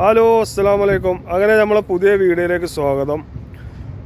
Hello അസ്സാം വലൈക്കും അങ്ങനെ നമ്മളെ പുതിയ വീഡിയോയിലേക്ക് സ്വാഗതം.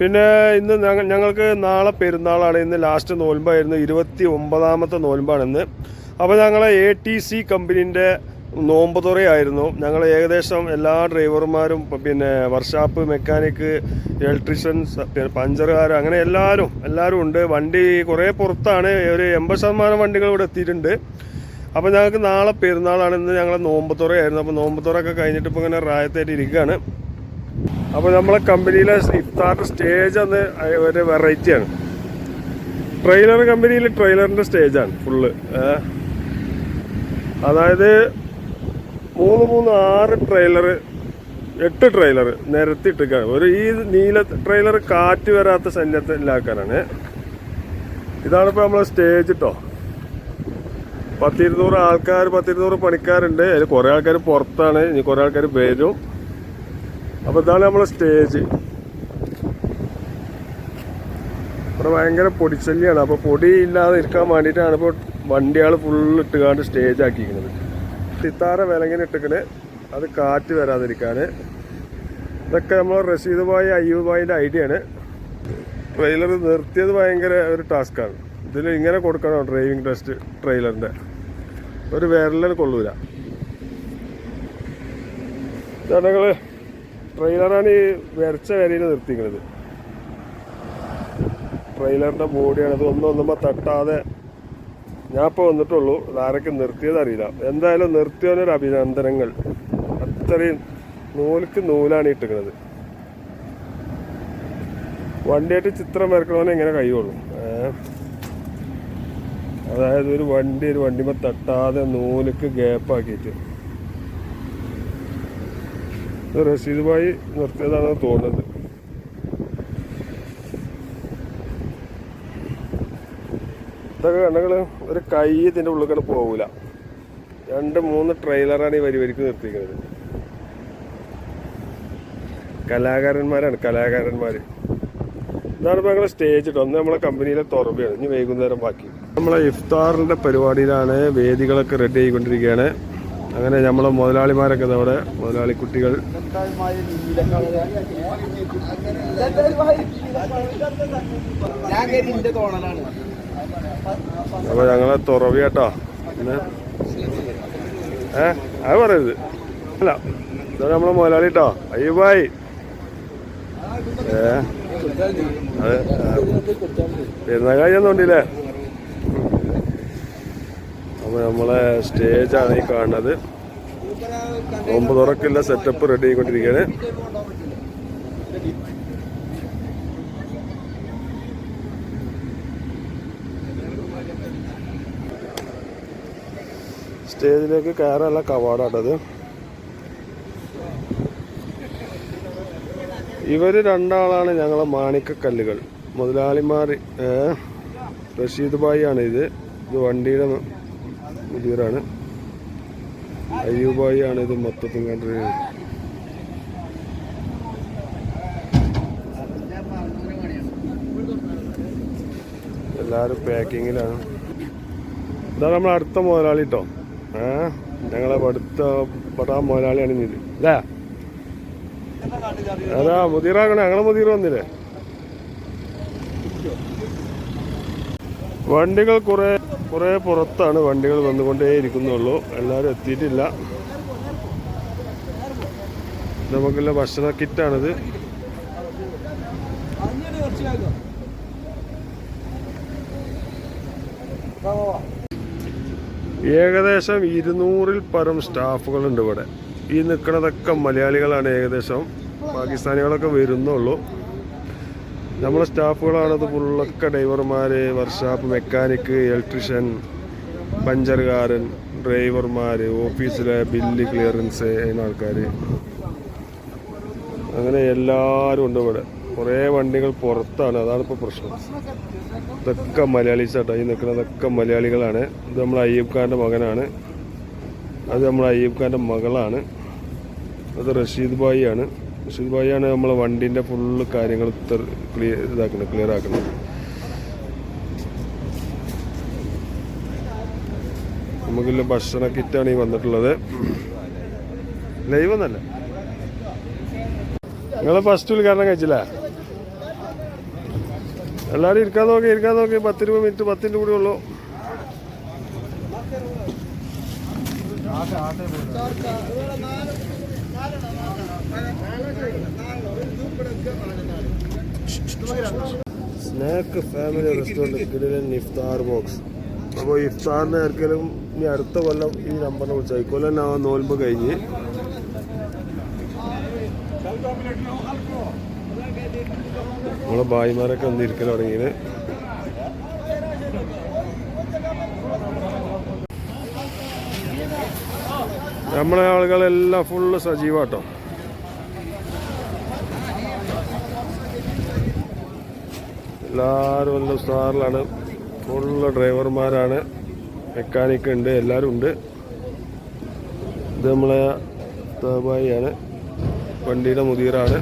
പിന്നെ ഇന്ന് ഞങ്ങ- ഞങ്ങൾക്ക് നാളെ പെരുന്നാളാണ്. ഇന്ന് ലാസ്റ്റ് നോൽമ്പായിരുന്നു. ഇരുപത്തി ഒമ്പതാമത്തെ നോൽമ്പാണ് ഇന്ന് അപ്പോൾ ഞങ്ങളെ എ ടി സി കമ്പനീന്റെ നോമ്പ് തുറയായിരുന്നു. ഞങ്ങൾ ഏകദേശം എല്ലാ ഡ്രൈവർമാരും പിന്നെ വർക്ക്ഷാപ്പ് മെക്കാനിക്ക് ഇലക്ട്രീഷ്യൻസ് പഞ്ചറുകാർ അങ്ങനെ എല്ലാവരും എല്ലാവരും ഉണ്ട്. വണ്ടി കുറേ പുറത്താണ്. ഒരു എൺപത് ശതമാനം വണ്ടികൾ ഇവിടെ എത്തിയിട്ടുണ്ട്. അപ്പോൾ ഞങ്ങൾക്ക് നാളെ പെരുന്നാളാണ് ഇന്ന് ഞങ്ങളെ നോമ്പത്തുറയായിരുന്നു അപ്പോൾ നോമ്പത്തുറയൊക്കെ കഴിഞ്ഞിട്ട് ഇപ്പോൾ ഇങ്ങനെ റായത്തായിട്ട് ഇരിക്കുകയാണ്. അപ്പോൾ നമ്മളെ കമ്പനിയിലെ ഇഫ്താറിന്റെ സ്റ്റേജ് അന്ന് ഒരു വെറൈറ്റിയാണ് ട്രെയിലർ കമ്പനിയിൽ ട്രെയിലറിന്റെ സ്റ്റേജാണ് ഫുള്ള് അതായത് മൂന്ന് മൂന്ന് ആറ് ട്രെയിലർ എട്ട് ട്രെയിലർ നിരത്തിയിട്ടിരിക്കുകയാണ്. ഒരു ഈ നീല ട്രെയിലർ കാറ്റ് വരാത്ത ശല്യത്തിലാക്കാനാണ്. ഇതാണിപ്പോൾ നമ്മളെ സ്റ്റേജ് കേട്ടോ പത്തിരുന്നൂറ് ആൾക്കാർ പത്തിരുന്നൂറ് പണിക്കാരുണ്ട്. അതിൽ കുറേ ആൾക്കാർ പുറത്താണ്. ഇനി കുറേ ആൾക്കാർ വരും. അപ്പോൾ ഇതാണ് നമ്മളെ സ്റ്റേജ് ഇവിടെ ഭയങ്കര പൊടിച്ചല്ലിയാണ് അപ്പോൾ പൊടി ഇല്ലാതെ ഇരിക്കാൻ വേണ്ടിയിട്ടാണ് ഇപ്പോൾ വണ്ടികൾ ഫുള്ള് ഇട്ടുകാണ്ട് സ്റ്റേജ് ആക്കിയിരിക്കുന്നത്. സിത്താര വിലങ്ങനെ ഇട്ടിക്കണ്. അത് കാറ്റ് വരാതിരിക്കാൻ ഇതൊക്കെ നമ്മൾ റഷീദ് ബായി അയ്യൂബ് ബായിന്റെ ഐഡിയ ആണ്. ട്രെയിലർ നിർത്തിയത് ഭയങ്കര ഒരു ടാസ്ക്കാണ് ഇതിൽ ഇങ്ങനെ കൊടുക്കണം ഡ്രൈവിംഗ് ടെസ്റ്റ് ട്രെയിലറിന്റെ ഒരു വിരലിന് കൊള്ളൂല. ഞങ്ങൾ ട്രെയിലറാണ് ഈ വരച്ച വരയിൽ നിർത്തിക്കുന്നത് ട്രെയിലറിന്റെ ബോഡിയാണ് ഇത് ഒന്നും ഒന്നുമ്പോൾ തട്ടാതെ ഞാൻ ഇപ്പോൾ വന്നിട്ടുള്ളൂ. ഇതാരൊക്കെ നിർത്തിയത് അറിയില്ല. എന്തായാലും നിർത്തിയവനൊരു അഭിനന്ദനങ്ങൾ. അത്രയും നൂലിക്ക് നൂലാണ് ഇട്ടിക്കുന്നത് വണ്ടിയായിട്ട് ചിത്രം വരക്കണമെന്ന് എങ്ങനെ കഴിയുള്ളൂ. അതായത് ഒരു വണ്ടി ഒരു വണ്ടിമേ തട്ടാതെ നൂലക്ക് ഗ്യാപ്പാക്കിയിട്ട് ഇത് നിർത്തിയതാണ് തോന്നുന്നത്. ഇതൊക്കെ കണ്ണുകൾ ഒരു കൈ ഇതിന്റെ ഉള്ളിൽ പോകൂല രണ്ട് മൂന്ന് ട്രെയിലറാണ് ഈ വരി വരിക്ക് നിർത്തിക്കുന്നത് കലാകാരന്മാരാണ് കലാകാരന്മാർ ഇതാണ് ഇപ്പോൾ ഞങ്ങളെ സ്റ്റേജ് ഇട്ടോ ഒന്ന് നമ്മളെ കമ്പനിയിലെ തുറബയാണ് ഇനി വൈകുന്നേരം ബാക്കി. നമ്മളെ ഇഫ്താറിന്റെ പരിപാടിയിലാണ് വേദികളൊക്കെ റെഡി ആയിക്കൊണ്ടിരിക്കുകയാണ്. അങ്ങനെ നമ്മളെ മുതലാളിമാരൊക്കെ അവിടെ മുതലാളി കുട്ടികൾ അപ്പൊ ഞങ്ങളെ തുറവി കേട്ടോ പിന്നെ? ഏ അത് പറയരുത്. അല്ല ഇതാണ് നമ്മളെ മുതലാളി കേട്ടോ അയ്യബായി. ഏ അതെ പെരുന്നാൾ കഴിഞ്ഞൊന്നുണ്ടില്ലേ അപ്പോൾ നമ്മളെ സ്റ്റേജാണ് ഈ കാണുന്നത്. ഒമ്പത് സെറ്റപ്പ് റെഡി ആയിക്കൊണ്ടിരിക്കുകയാണ് സ്റ്റേജിലേക്ക് കയറാനുള്ള കവാടാട്ടത് ഇവർ രണ്ടാളാണ് ഞങ്ങളെ മാണിക്കക്കല്ലുകൾ. മുതലാളിമാർ റഷീദ് ഭായി ആണ് ഇത്. ഇത് വണ്ടിയുടെ മുതിരാണ് അയ്യൂബായി ആണ് ഇത് മൊത്തത്തിൽ കണ്ടത് എല്ലാവരും പാക്കിങ്ങിലാണ്. ഇതാണ് നമ്മൾ അടുത്ത മുതലാളി കേട്ടോ ഏ ഞങ്ങളെ അടുത്ത പടാ മുതലാളിയാണ് ഇത്. അല്ലേ അതാ മുതിറാകണേ ഞങ്ങളെ മുതിര വന്നില്ലേ? വണ്ടികൾ കുറെ കുറെ പുറത്താണ് വണ്ടികൾ വന്നുകൊണ്ടേ ഇരിക്കുന്നുള്ളൂ. എല്ലാവരും എത്തിയിട്ടില്ല. നമുക്കുള്ള ഭക്ഷണ കിറ്റാണിത്. ഏകദേശം ഇരുന്നൂറിൽ പരം സ്റ്റാഫുകളുണ്ട് ഇവിടെ. ഈ നിൽക്കുന്നതൊക്കെ മലയാളികളാണ് ഏകദേശം. പാകിസ്ഥാനികളൊക്കെ വരുന്നുള്ളൂ. നമ്മളെ സ്റ്റാഫുകളാണത് ഫുള്ളൊക്കെ ഡ്രൈവർമാർ വർക്ക്ഷാപ്പ് മെക്കാനിക്ക് ഇലക്ട്രീഷ്യൻ പഞ്ചറുകാരൻ ഡ്രൈവർമാർ ഓഫീസിലെ ബില്ല് ക്ലിയറൻസ് ചെയ്യുന്ന ആൾക്കാർ അങ്ങനെ എല്ലാവരും ഉണ്ട് ഇവിടെ. കുറേ വണ്ടികൾ പുറത്താണ്. അതാണ് ഇപ്പോൾ പ്രശ്നം. ഇതൊക്കെ മലയാളീസ് ആട്ടോ. ഈ നിൽക്കുന്നതൊക്കെ മലയാളികളാണ്. ഇത് നമ്മൾ അയ്യപ്പ് ഖാന്റെ മകനാണ്. അത് നമ്മൾ അയ്യപ്പ് ഖാന്റെ മകളാണ്. അത് റഷീദ് ഭായി ആണ് റഷീദ് ഭായിയാണ് നമ്മൾ വണ്ടീന്റെ ഫുള്ള് കാര്യങ്ങൾ ക്ലിയർ ഇതാക്കുന്നത് ക്ലിയർ ആക്കുന്നത്. നമുക്കുള്ള ഭക്ഷണ കിറ്റാണ് ഈ വന്നിട്ടുള്ളത്. ലൈവ് ഒന്നല്ല. നിങ്ങൾ ഫസ്റ്റ് ഉദ്ഘാടനം കഴിച്ചില്ല? എല്ലാവരും ഇരിക്കാൻ നോക്കി ഇരിക്കാൻ നോക്കി. പത്ത് രൂപ മിനിറ്റ് പത്തിന്റെ കൂടെ ഉള്ളൂ. സ്നാക്ക് ഫാമിലി റെസ്റ്റോറന്റ് കിടിലൻ ഇഫ്താർ ബോക്സ്. അപ്പോൾ ഇഫ്താറിന് ആർക്കെങ്കിലും ഇനി അടുത്ത കൊല്ലം ഈ നമ്പറിനെ വിളിച്ചാൽ ഇക്കൊല്ലം ആ നോൽമ്പ് കഴിഞ്ഞ്. നമ്മളെ ഭായിമാരൊക്കെ ഒന്ന് ഇരിക്കൽ തുടങ്ങിയത് നമ്മളെ ആളുകളെല്ലാം ഫുള്ള് സജീവാട്ടോ. എല്ലാവരും നല്ല സ്റ്റാറിലാണ് ഫുള്ള് ഡ്രൈവർമാരാണ് മെക്കാനിക് ഉണ്ട് എല്ലാവരും ഉണ്ട്. ഇത് നമ്മളെ തേബായിയാണ് വണ്ടിയുടെ മുതിരാണ്.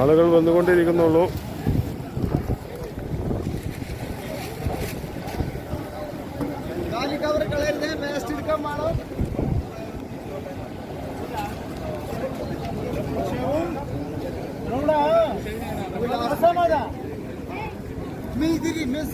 ആളുകൾ വന്നുകൊണ്ടിരിക്കുന്നുള്ളൂ വേസ്റ്റ് എടുക്കാൻ വേണം मिस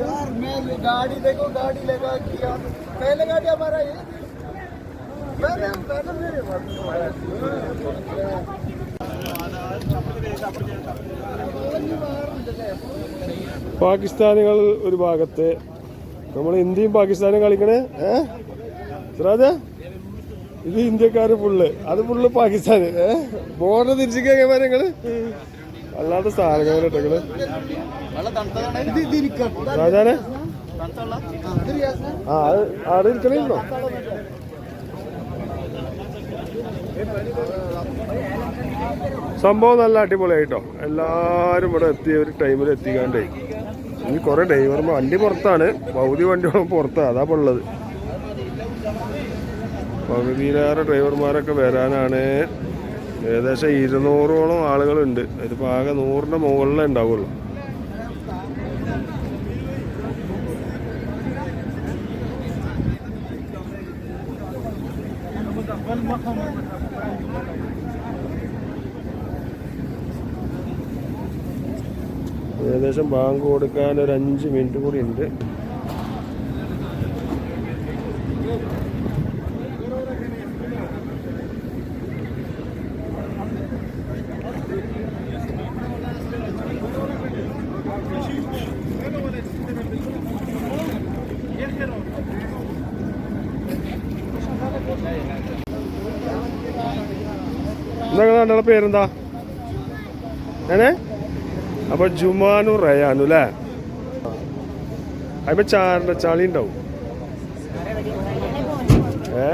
यार मैं ये गाड़ी देखो गाड़ी लगा किया पहले गाड़ी हमारा ये पहले पहले मेरे പാകിസ്ഥാനികൾ ഒരു ഭാഗത്ത് നമ്മൾ ഇന്ത്യയും പാകിസ്ഥാനും കളിക്കണേ ഏ സിറാജ ഇത് ഇന്ത്യക്കാര് ഫുള്ള് അത് ഫുള്ള് പാകിസ്ഥാന്. ബോർഡർ തിരിച്ചിരിക്കുക നിങ്ങൾ? അല്ലാത്ത സാധനങ്ങൾ ഇതിരിക്കാം രാജാനെ? ആ അത് ആടെ ഇരിക്കണോ സംഭവം നല്ല അടിപൊളിയായിട്ടോ. എല്ലാരും ഇവിടെ എത്തിയ ഒരു ടൈമിൽ എത്തിക്കാണ്ടേ. ഇനി കൊറേ ഡ്രൈവർമാർ വണ്ടി പുറത്താണ്. പകുതി വണ്ടികളും പുറത്താണ്. അതാ പൊള്ളത് ഉള്ളത്. പകുതിയിലേറെ ഡ്രൈവർമാരൊക്കെ വരാനാണ്. ഏകദേശം ഇരുന്നൂറോളം ആളുകളുണ്ട്. ഇതിപ്പോൾ ആകെ നൂറിന്റെ മുകളിലേ ഉണ്ടാവുള്ളൂ. ഏകദേശം ബാങ്ക് കൊടുക്കാൻ ഒരു അഞ്ച് മിനിറ്റ് കൂടി ഉണ്ട്. നിങ്ങളുടെ പേരെന്താ? ഏനെ? അപ്പൊ ജുമാനു റയാനു അല്ലേ അപ്പൊ ചാറിന്റെ ചളി ഉണ്ടാവും. ഏ?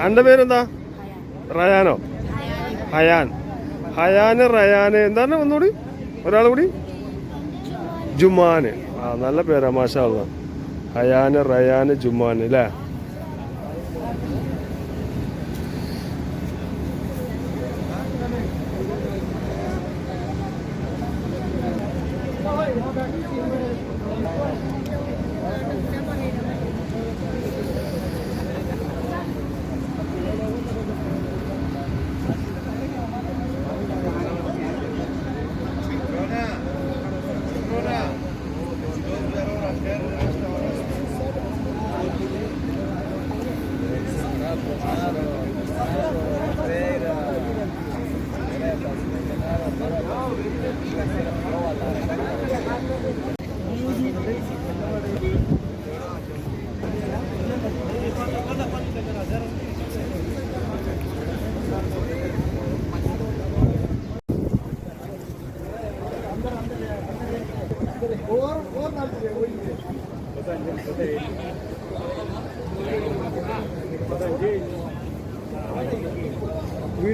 അന്റെ പേരെന്താ? റയാനോ? ഹയാൻ. ഹയാന് റയാന്. എന്താണ് ഒന്നുകൂടി? ഒരാൾ കൂടി? ജുമാന്. ആ നല്ല പേരാ മാഷാ അള്ളാ. ഹയാന് റയാന് ജുമാന് അല്ലേ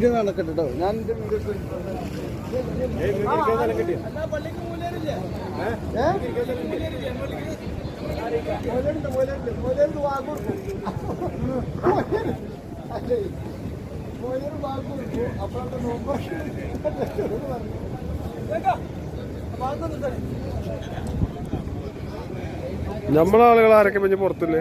വീഡിയോ നടക്കട്ടെ കേട്ടോ ഞാൻ വീഡിയോ പള്ളിക്ക് മൂലേരില്ലേ മൂലുണ്ട് മൂലുണ്ട് മൂലേര് വാങ്ങും അല്ലേ മൂലേര് വാങ്ങും അപ്പോഴത്തെ നോമ്പ് നമ്മളെ ആളുകൾ ആരൊക്കെ പിന്നെ പുറത്തില്ലേ?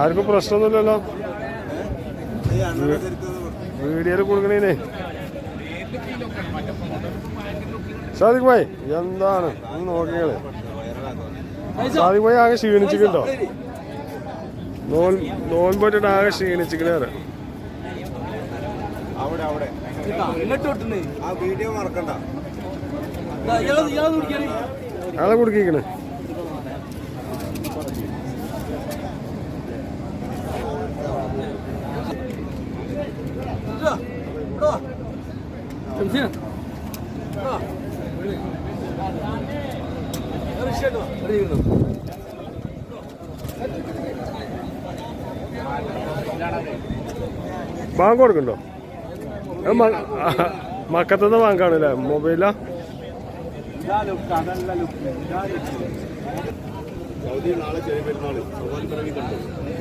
ആർക്കും പ്രശ്നമൊന്നുമില്ലല്ലോ. വീഡിയോയിൽ കൊടുക്കണേനെ. സാദിഖ് ഭായ് എന്താണ്? ഒന്ന് നോക്കിയാളെ. സാദിഖ് ഭായ് ആകെ ക്ഷീണിച്ചിട്ടുണ്ടോ? നോൻ നോൻപോട്ടിട്ട് ആകെ ക്ഷീണിച്ചിക്കണേറെ അവിടെ അവിടെ. ആ വീഡിയോ മറക്കണ്ട. ആളെ കുടുക്കിക്കണ്. ബാങ്ക് കൊടുക്കണ്ടോ? അത് മക്കത്തുനിന്ന് ബാങ്കാണല്ലേ മൊബൈലാ?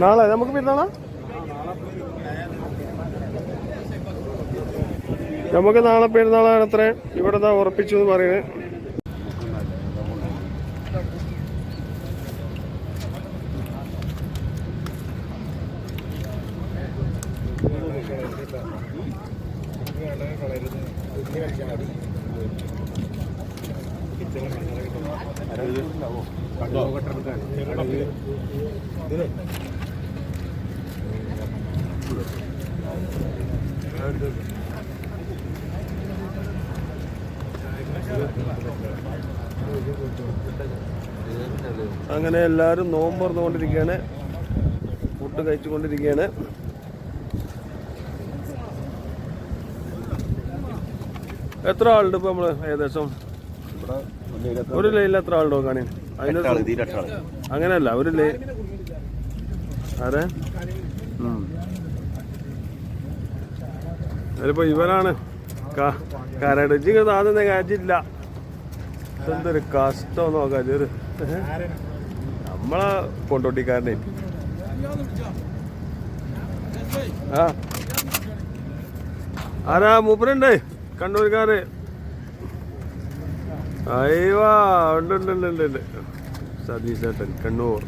നാളെ നമുക്ക് പെരുന്നാളാ? നമുക്ക് നാളെ പെരുന്നാളാണ് അത്ര. ഇവിടെ ദാ ഉറപ്പിച്ചു എന്ന് പറയുന്നത്. അങ്ങനെ എല്ലാവരും നോമ്പ് തുറന്നുകൊണ്ടിരിക്കുകയാണ്. ഫുഡ് കഴിച്ചുകൊണ്ടിരിക്കുകയാണ്. എത്ര ആളുണ്ട് ഇപ്പൊ നമ്മൾ? ഏകദേശം? ഒരു ലൈനിൽ എത്ര ആളുണ്ടോ കാണി? അങ്ങനല്ല അങ്ങനെയല്ല ഒരു ലൈ ആരെ? അതിപ്പോ ഇവനാണ്. കരടിച്ച് താന്ന് കാറ്റില്ല എന്തൊരു കഷ്ടം നോക്കാം ഒരു നമ്മളെ കൊണ്ടോട്ടിക്കാരനെ. ആ. ആരാ? മൂപ്പരുണ്ട്. കണ്ണൂർക്കാര്. അയ്യവാ ഉണ്ട് ഉണ്ട് ഉണ്ട് ഉണ്ട് ഉണ്ട്. സതീഷ് ഏട്ടൻ കണ്ണൂർ.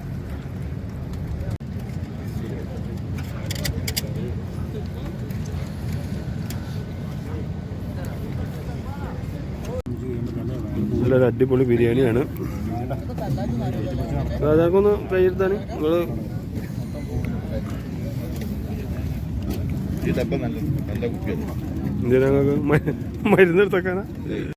നല്ലൊരു അടിപൊളി ബിരിയാണിയാണ്. രാജാക്കൊന്ന് നല്ല കുപ്പിയാണ് എന്തിനാ മരുന്നെടുത്തേക്കാനാ